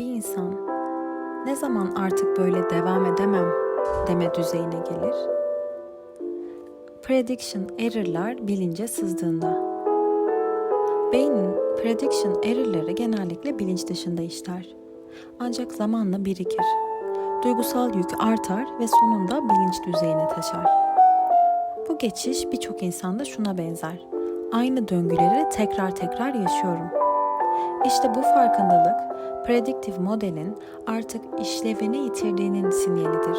bir insan ne zaman artık böyle devam edemem deme düzeyine gelir? Prediction error'lar bilince sızdığında. Beynin prediction error'ları genellikle bilinç dışında işler. Ancak zamanla birikir. Duygusal yük artar ve sonunda bilinç düzeyine taşar. Bu geçiş birçok insanda şuna benzer. Aynı döngüleri tekrar tekrar yaşıyorum. İşte bu farkındalık prediktif modelin artık işlevini yitirdiğinin sinyalidir.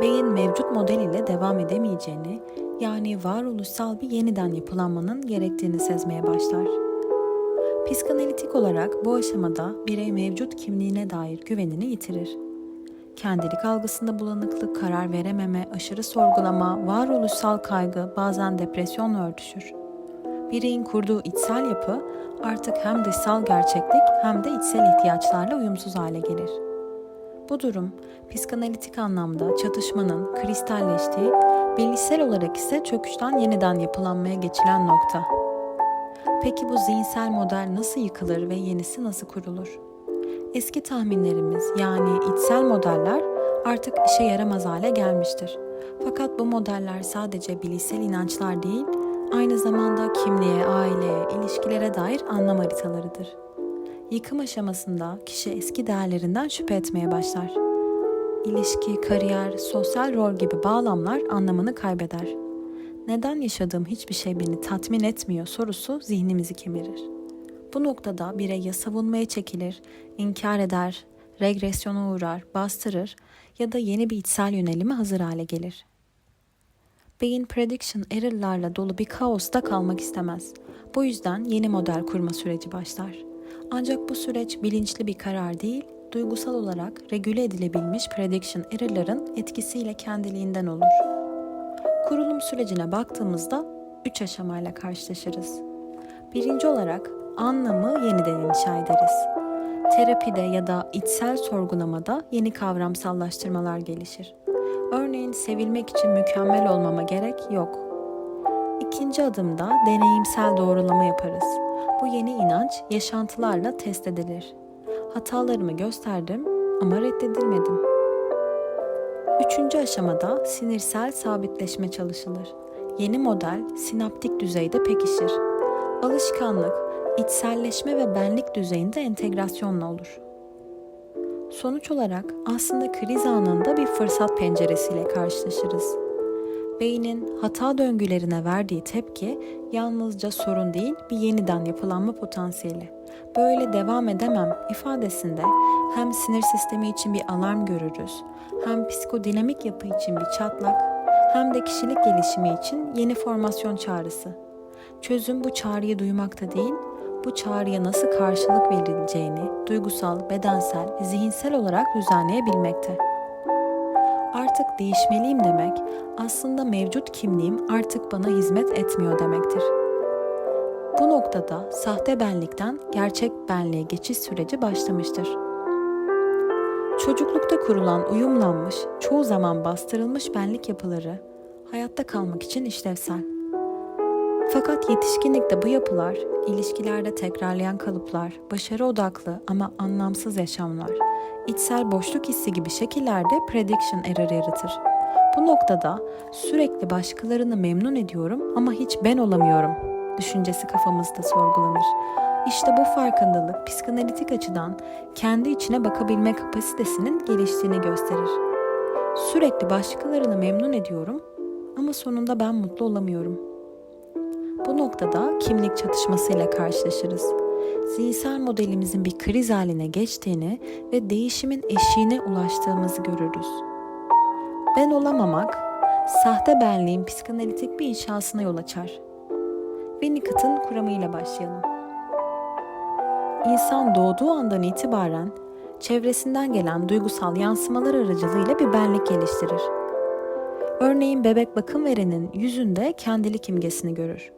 Beyin mevcut model ile devam edemeyeceğini, yani varoluşsal bir yeniden yapılanmanın gerektiğini sezmeye başlar. Psikanalitik olarak bu aşamada birey mevcut kimliğine dair güvenini yitirir. Kendilik algısında bulanıklık, karar verememe, aşırı sorgulama, varoluşsal kaygı bazen depresyonla örtüşür. Bireyin kurduğu içsel yapı artık hem dışsal gerçeklik hem de içsel ihtiyaçlarla uyumsuz hale gelir. Bu durum psikanalitik anlamda çatışmanın kristalleştiği, bilişsel olarak ise çöküşten yeniden yapılanmaya geçilen nokta. Peki bu zihinsel model nasıl yıkılır ve yenisi nasıl kurulur? Eski tahminlerimiz yani içsel modeller artık işe yaramaz hale gelmiştir. Fakat bu modeller sadece bilişsel inançlar değil, aynı zamanda kimliğe, aileye, ilişkilere dair anlam haritalarıdır. Yıkım aşamasında kişi eski değerlerinden şüphe etmeye başlar. İlişki, kariyer, sosyal rol gibi bağlamlar anlamını kaybeder. Neden yaşadığım hiçbir şey beni tatmin etmiyor sorusu zihnimizi kemirir. Bu noktada birey ya savunmaya çekilir, inkar eder, regresyona uğrar, bastırır ya da yeni bir içsel yönelime hazır hale gelir. Beyin prediction error'larla dolu bir kaosta kalmak istemez. Bu yüzden yeni model kurma süreci başlar. Ancak bu süreç bilinçli bir karar değil, duygusal olarak regüle edilebilmiş prediction error'ların etkisiyle kendiliğinden olur. Kurulum sürecine baktığımızda üç aşamayla karşılaşırız. Birinci olarak anlamı yeniden inşa ederiz. Terapide ya da içsel sorgulamada yeni kavramsallaştırmalar gelişir. Örneğin sevilmek için mükemmel olmama gerek yok. İkinci adımda deneyimsel doğrulama yaparız. Bu yeni inanç yaşantılarla test edilir. Hatalarımı gösterdim ama reddedilmedim. Üçüncü aşamada sinirsel sabitleşme çalışılır. Yeni model sinaptik düzeyde pekişir. Alışkanlık, içselleşme ve benlik düzeyinde entegrasyonla olur. Sonuç olarak aslında kriz anında bir fırsat penceresiyle karşılaşırız. Beynin hata döngülerine verdiği tepki yalnızca sorun değil bir yeniden yapılanma potansiyeli. Böyle devam edemem ifadesinde hem sinir sistemi için bir alarm görürüz, hem psikodinamik yapı için bir çatlak, hem de kişilik gelişimi için yeni formasyon çağrısı. Çözüm bu çağrıyı duymakta değil, bu çağrıya nasıl karşılık verileceğini duygusal, bedensel, zihinsel olarak düzenleyebilmekte. Artık değişmeliyim demek aslında mevcut kimliğim artık bana hizmet etmiyor demektir. Bu noktada sahte benlikten gerçek benliğe geçiş süreci başlamıştır. Çocuklukta kurulan uyumlanmış, çoğu zaman bastırılmış benlik yapıları hayatta kalmak için işlevsel. Fakat yetişkinlikte bu yapılar, ilişkilerde tekrarlayan kalıplar, başarı odaklı ama anlamsız yaşamlar, içsel boşluk hissi gibi şekillerde prediction error yaratır. Bu noktada sürekli başkalarını memnun ediyorum ama hiç ben olamıyorum düşüncesi kafamızda sorgulanır. İşte bu farkındalık psikanalitik açıdan kendi içine bakabilme kapasitesinin geliştiğini gösterir. Sürekli başkalarını memnun ediyorum ama sonunda ben mutlu olamıyorum. Bu noktada kimlik çatışmasıyla karşılaşırız. Zihinsel modelimizin bir kriz haline geçtiğini ve değişimin eşiğine ulaştığımızı görürüz. Ben olamamak, sahte benliğin psikanalitik bir inşasına yol açar. Winnicott'ın kuramıyla başlayalım. İnsan doğduğu andan itibaren çevresinden gelen duygusal yansımalar aracılığıyla bir benlik geliştirir. Örneğin bebek bakım verenin yüzünde kendilik imgesini görür.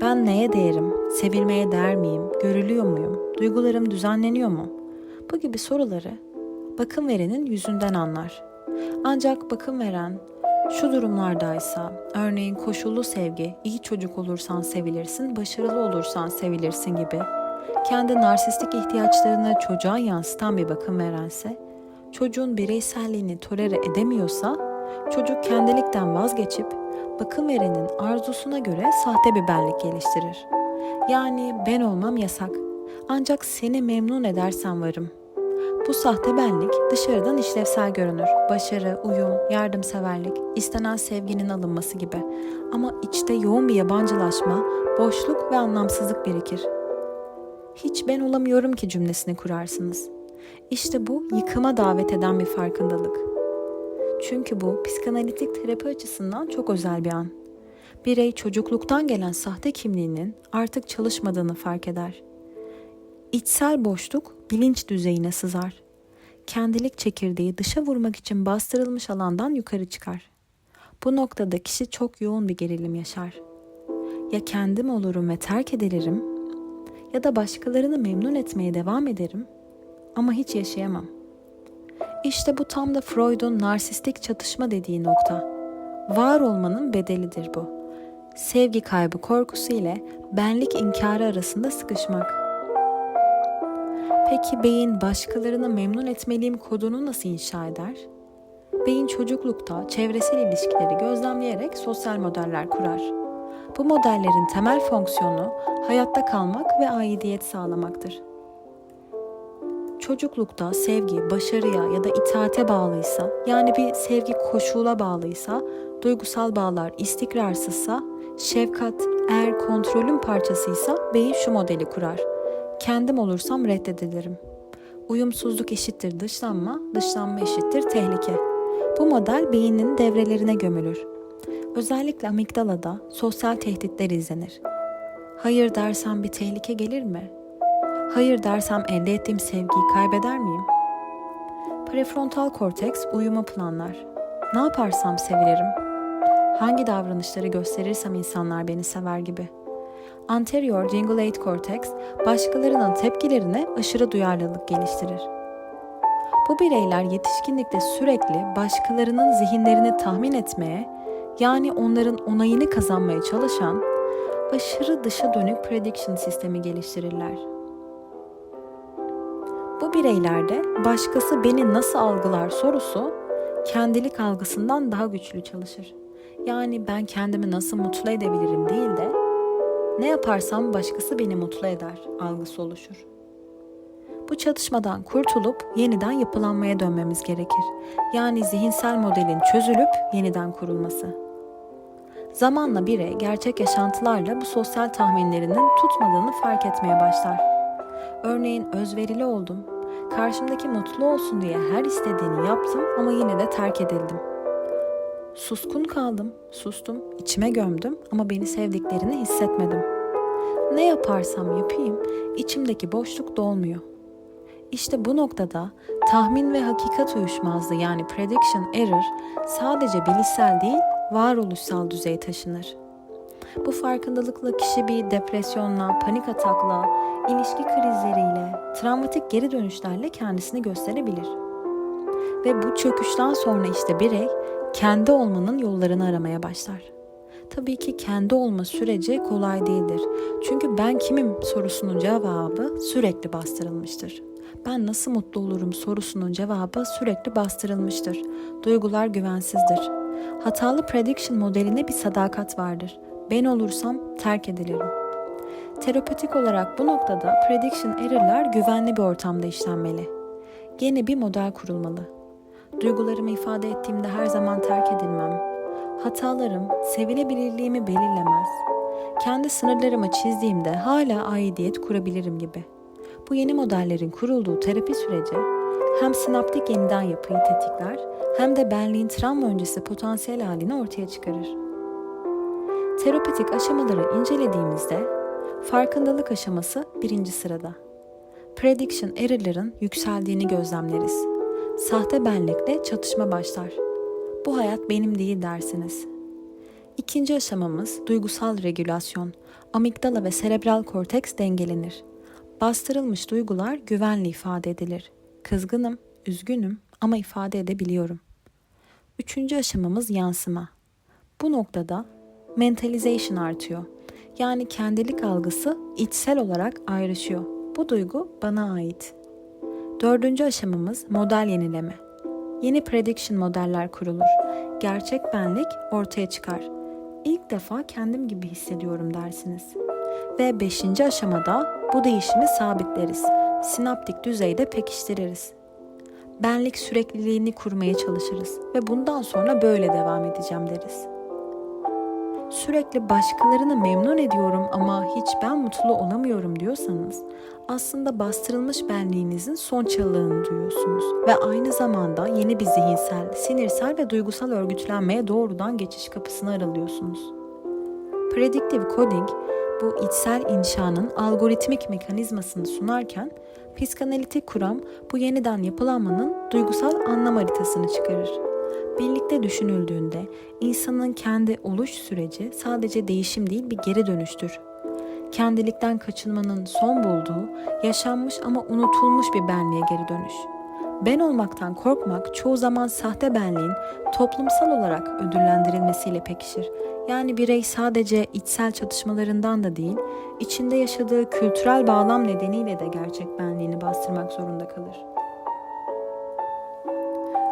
Ben neye değerim? Sevilmeye değer miyim? Görülüyor muyum? Duygularım düzenleniyor mu? Bu gibi soruları bakım verenin yüzünden anlar. Ancak bakım veren şu durumlardaysa, örneğin koşullu sevgi, iyi çocuk olursan sevilirsin, başarılı olursan sevilirsin gibi kendi narsistik ihtiyaçlarını çocuğa yansıtan bir bakım verense, çocuğun bireyselliğini tolere edemiyorsa, çocuk kendilikten vazgeçip bakım verenin arzusuna göre sahte bir benlik geliştirir. Yani ben olmam yasak. Ancak seni memnun edersen varım. Bu sahte benlik dışarıdan işlevsel görünür. Başarı, uyum, yardımseverlik, istenen sevginin alınması gibi. Ama içte yoğun bir yabancılaşma, boşluk ve anlamsızlık birikir. Hiç ben olamıyorum ki cümlesini kurarsınız. İşte bu yıkıma davet eden bir farkındalık. Çünkü bu psikanalitik terapi açısından çok özel bir an. Birey çocukluktan gelen sahte kimliğinin artık çalışmadığını fark eder. İçsel boşluk bilinç düzeyine sızar. Kendilik çekirdeği dışa vurmak için bastırılmış alandan yukarı çıkar. Bu noktada kişi çok yoğun bir gerilim yaşar. Ya kendim olurum ve terk edilirim ya da başkalarını memnun etmeye devam ederim ama hiç yaşayamam. İşte bu tam da Freud'un narsistik çatışma dediği nokta. Var olmanın bedelidir bu. Sevgi kaybı korkusu ile benlik inkarı arasında sıkışmak. Peki beyin başkalarını memnun etmeliyim kodunu nasıl inşa eder? Beyin çocuklukta çevresel ilişkileri gözlemleyerek sosyal modeller kurar. Bu modellerin temel fonksiyonu hayatta kalmak ve aidiyet sağlamaktır. Çocuklukta sevgi başarıya ya da itaate bağlıysa, yani bir sevgi koşula bağlıysa, duygusal bağlar istikrarsızsa, şefkat eğer kontrolün parçasıysa beyin şu modeli kurar. Kendim olursam reddedilirim. Uyumsuzluk eşittir dışlanma, dışlanma eşittir tehlike. Bu model beynin devrelerine gömülür. Özellikle amigdalada sosyal tehditler izlenir. Hayır dersem bir tehlike gelir mi? Hayır dersem elde ettiğim sevgiyi kaybeder miyim? Prefrontal korteks uyumu planlar. Ne yaparsam sevilirim? Hangi davranışları gösterirsem insanlar beni sever gibi. Anterior cingulate cortex başkalarının tepkilerine aşırı duyarlılık geliştirir. Bu bireyler yetişkinlikte sürekli başkalarının zihinlerini tahmin etmeye, yani onların onayını kazanmaya çalışan aşırı dışa dönük prediction sistemi geliştirirler. Bu bireylerde başkası beni nasıl algılar sorusu kendilik algısından daha güçlü çalışır. Yani ben kendimi nasıl mutlu edebilirim değil de ne yaparsam başkası beni mutlu eder algısı oluşur. Bu çatışmadan kurtulup yeniden yapılanmaya dönmemiz gerekir. Yani zihinsel modelin çözülüp yeniden kurulması. Zamanla birey gerçek yaşantılarla bu sosyal tahminlerinin tutmadığını fark etmeye başlar. Örneğin özverili oldum. Karşımdaki mutlu olsun diye her istediğini yaptım ama yine de terk edildim. Suskun kaldım, sustum, içime gömdüm ama beni sevdiklerini hissetmedim. Ne yaparsam yapayım içimdeki boşluk dolmuyor. İşte bu noktada tahmin ve hakikat uyuşmazlığı yani prediction error sadece bilişsel değil varoluşsal düzeye taşınır. Bu farkındalıkla kişi bir depresyonla, panik atakla, ilişki krizleriyle, travmatik geri dönüşlerle kendisini gösterebilir. Ve bu çöküşten sonra işte birey kendi olmanın yollarını aramaya başlar. Tabii ki kendi olma süreci kolay değildir. Çünkü ben kimim sorusunun cevabı sürekli bastırılmıştır. Ben nasıl mutlu olurum sorusunun cevabı sürekli bastırılmıştır. Duygular güvensizdir. Hatalı prediction modeline bir sadakat vardır. Ben olursam terk edilirim. Terapötik olarak bu noktada prediction error'lar güvenli bir ortamda işlenmeli. Yeni bir model kurulmalı. Duygularımı ifade ettiğimde her zaman terk edilmem. Hatalarım sevilebilirliğimi belirlemez. Kendi sınırlarımı çizdiğimde hala aidiyet kurabilirim gibi. Bu yeni modellerin kurulduğu terapi süreci hem sinaptik yeniden yapıyı tetikler hem de benliğin travma öncesi potansiyel halini ortaya çıkarır. Terapetik aşamaları incelediğimizde farkındalık aşaması birinci sırada. Prediction error'ların yükseldiğini gözlemleriz. Sahte benlikle çatışma başlar. Bu hayat benim değil dersiniz. İkinci aşamamız duygusal regülasyon. Amigdala ve serebral korteks dengelenir. Bastırılmış duygular güvenli ifade edilir. Kızgınım, üzgünüm ama ifade edebiliyorum. Üçüncü aşamamız yansıma. Bu noktada mentalization artıyor. Yani kendilik algısı içsel olarak ayrışıyor. Bu duygu bana ait. Dördüncü aşamamız model yenileme. Yeni prediction modeller kurulur. Gerçek benlik ortaya çıkar. İlk defa kendim gibi hissediyorum dersiniz. Ve beşinci aşamada bu değişimi sabitleriz. Sinaptik düzeyde pekiştiririz. Benlik sürekliliğini kurmaya çalışırız ve bundan sonra böyle devam edeceğim deriz. Sürekli başkalarını memnun ediyorum ama hiç ben mutlu olamıyorum diyorsanız aslında bastırılmış benliğinizin son çığlığını duyuyorsunuz ve aynı zamanda yeni bir zihinsel, sinirsel ve duygusal örgütlenmeye doğrudan geçiş kapısını aralıyorsunuz. Predictive coding bu içsel inşanın algoritmik mekanizmasını sunarken psikanalitik kuram bu yeniden yapılanmanın duygusal anlam haritasını çıkarır. Birlikte düşünüldüğünde insanın kendi oluş süreci sadece değişim değil bir geri dönüştür. Kendilikten kaçınmanın son bulduğu, yaşanmış ama unutulmuş bir benliğe geri dönüş. Ben olmaktan korkmak çoğu zaman sahte benliğin toplumsal olarak ödüllendirilmesiyle pekişir. Yani birey sadece içsel çatışmalarından da değil, içinde yaşadığı kültürel bağlam nedeniyle de gerçek benliğini bastırmak zorunda kalır.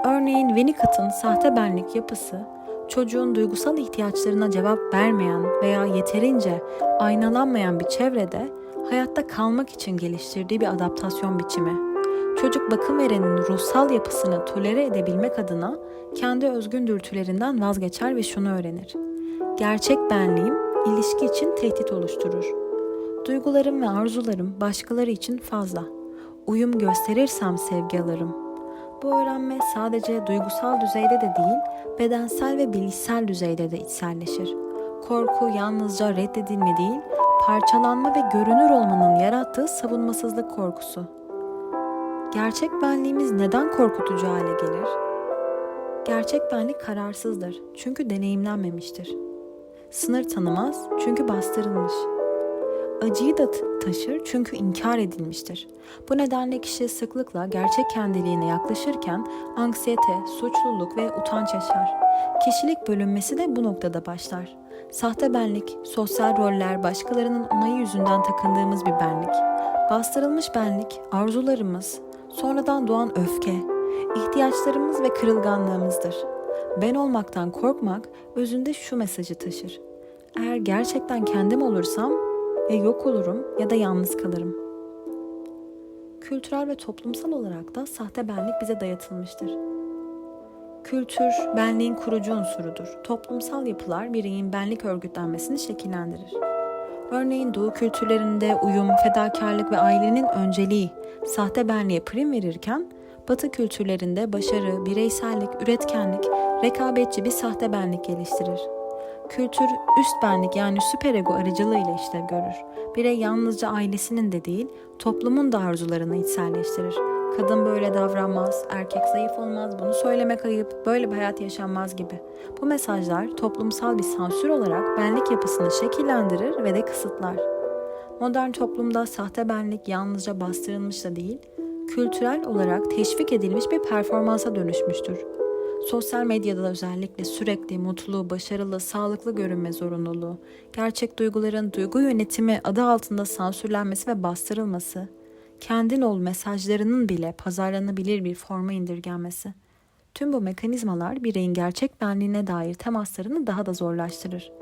Örneğin Winnicott'ın sahte benlik yapısı, çocuğun duygusal ihtiyaçlarına cevap vermeyen veya yeterince aynalanmayan bir çevrede hayatta kalmak için geliştirdiği bir adaptasyon biçimi. Çocuk bakım verenin ruhsal yapısını tolere edebilmek adına kendi özgün dürtülerinden vazgeçer ve şunu öğrenir. Gerçek benliğim ilişki için tehdit oluşturur. Duygularım ve arzularım başkaları için fazla. Uyum gösterirsem sevgi alırım. Bu öğrenme sadece duygusal düzeyde de değil, bedensel ve bilişsel düzeyde de içselleşir. Korku yalnızca reddedilme değil, parçalanma ve görünür olmanın yarattığı savunmasızlık korkusu. Gerçek benliğimiz neden korkutucu hale gelir? Gerçek benlik kararsızdır çünkü deneyimlenmemiştir. Sınır tanımaz çünkü bastırılmış. Acıyı da taşır çünkü inkar edilmiştir. Bu nedenle kişi sıklıkla gerçek kendiliğine yaklaşırken anksiyete, suçluluk ve utanç yaşar. Kişilik bölünmesi de bu noktada başlar. Sahte benlik, sosyal roller, başkalarının onayı yüzünden takındığımız bir benlik. Bastırılmış benlik, arzularımız, sonradan doğan öfke, ihtiyaçlarımız ve kırılganlığımızdır. Ben olmaktan korkmak özünde şu mesajı taşır. Eğer gerçekten kendim olursam ya yok olurum ya da yalnız kalırım. Kültürel ve toplumsal olarak da sahte benlik bize dayatılmıştır. Kültür, benliğin kurucu unsurudur. Toplumsal yapılar bireyin benlik örgütlenmesini şekillendirir. Örneğin Doğu kültürlerinde uyum, fedakarlık ve ailenin önceliği sahte benliğe prim verirken, Batı kültürlerinde başarı, bireysellik, üretkenlik, rekabetçi bir sahte benlik geliştirir. Kültür üst benlik yani süperego aracılığıyla işlev görür. Birey yalnızca ailesinin de değil, toplumun da arzularını içselleştirir. Kadın böyle davranmaz, erkek zayıf olmaz, bunu söylemek ayıp, böyle bir hayat yaşanmaz gibi. Bu mesajlar toplumsal bir sansür olarak benlik yapısını şekillendirir ve de kısıtlar. Modern toplumda sahte benlik yalnızca bastırılmış da değil, kültürel olarak teşvik edilmiş bir performansa dönüşmüştür. Sosyal medyada özellikle sürekli mutlu, başarılı, sağlıklı görünme zorunluluğu, gerçek duyguların duygu yönetimi adı altında sansürlenmesi ve bastırılması, kendin ol mesajlarının bile pazarlanabilir bir forma indirgenmesi. Tüm bu mekanizmalar bireyin gerçek benliğine dair temaslarını daha da zorlaştırır.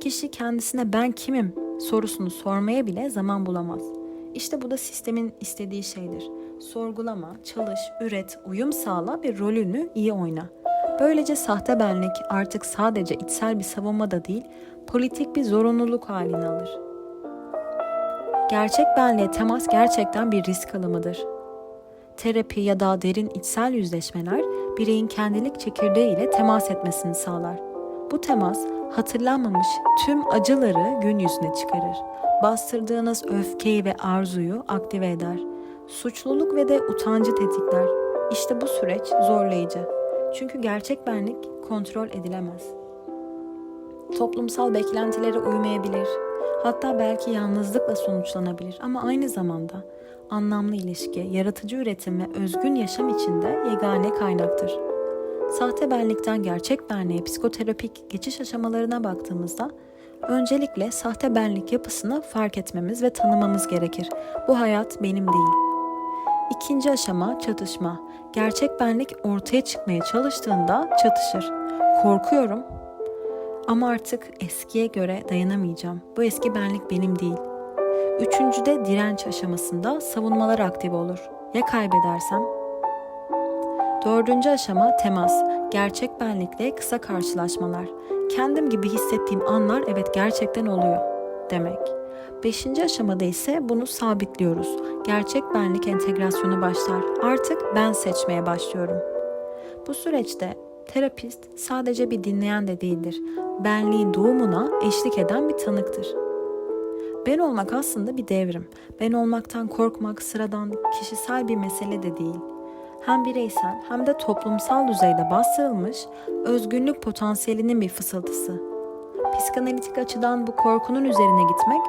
Kişi kendisine ben kimim sorusunu sormaya bile zaman bulamaz. İşte bu da sistemin istediği şeydir. Sorgulama, çalış, üret, uyum sağla ve rolünü iyi oyna. Böylece sahte benlik artık sadece içsel bir savunma da değil, politik bir zorunluluk halini alır. Gerçek benliğe temas gerçekten bir risk alımıdır. Terapi ya da derin içsel yüzleşmeler bireyin kendilik çekirdeği ile temas etmesini sağlar. Bu temas hatırlanmamış tüm acıları gün yüzüne çıkarır. Bastırdığınız öfkeyi ve arzuyu aktive eder. Suçluluk ve de utancı tetikler. İşte bu süreç zorlayıcı. Çünkü gerçek benlik kontrol edilemez. Toplumsal beklentilere uymayabilir. Hatta belki yalnızlıkla sonuçlanabilir ama aynı zamanda anlamlı ilişki, yaratıcı üretim ve özgün yaşam içinde yegane kaynaktır. Sahte benlikten gerçek benliğe psikoterapik geçiş aşamalarına baktığımızda Öncelikle sahte benlik yapısını fark etmemiz ve tanımamız gerekir. Bu hayat benim değil. İkinci aşama çatışma. Gerçek benlik ortaya çıkmaya çalıştığında çatışır. Korkuyorum ama artık eskiye göre dayanamayacağım. Bu eski benlik benim değil. Üçüncüde direnç aşamasında savunmalar aktif olur. Ya kaybedersem? Dördüncü aşama temas. Gerçek benlikle kısa karşılaşmalar. Kendim gibi hissettiğim anlar evet gerçekten oluyor demek. Beşinci aşamada ise bunu sabitliyoruz. Gerçek benlik entegrasyonu başlar. Artık ben seçmeye başlıyorum. Bu süreçte terapist sadece bir dinleyen de değildir. Benliğin doğumuna eşlik eden bir tanıktır. Ben olmak aslında bir devrim. Ben olmaktan korkmak sıradan kişisel bir mesele de değil. Hem bireysel hem de toplumsal düzeyde bastırılmış özgünlük potansiyelinin bir fısıltısı. Psikanalitik açıdan bu korkunun üzerine gitmek,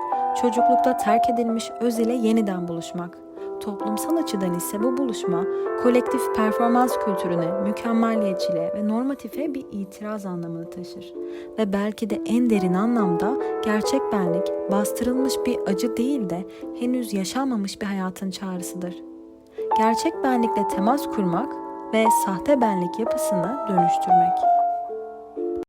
çocuklukta terk edilmiş öz ile yeniden buluşmak. Toplumsal açıdan ise bu buluşma kolektif performans kültürüne, mükemmelliyetçiliğe ve normatife bir itiraz anlamını taşır. Ve belki de en derin anlamda gerçek benlik bastırılmış bir acı değil de henüz yaşanmamış bir hayatın çağrısıdır. Gerçek benlikle temas kurmak ve sahte benlik yapısını dönüştürmek.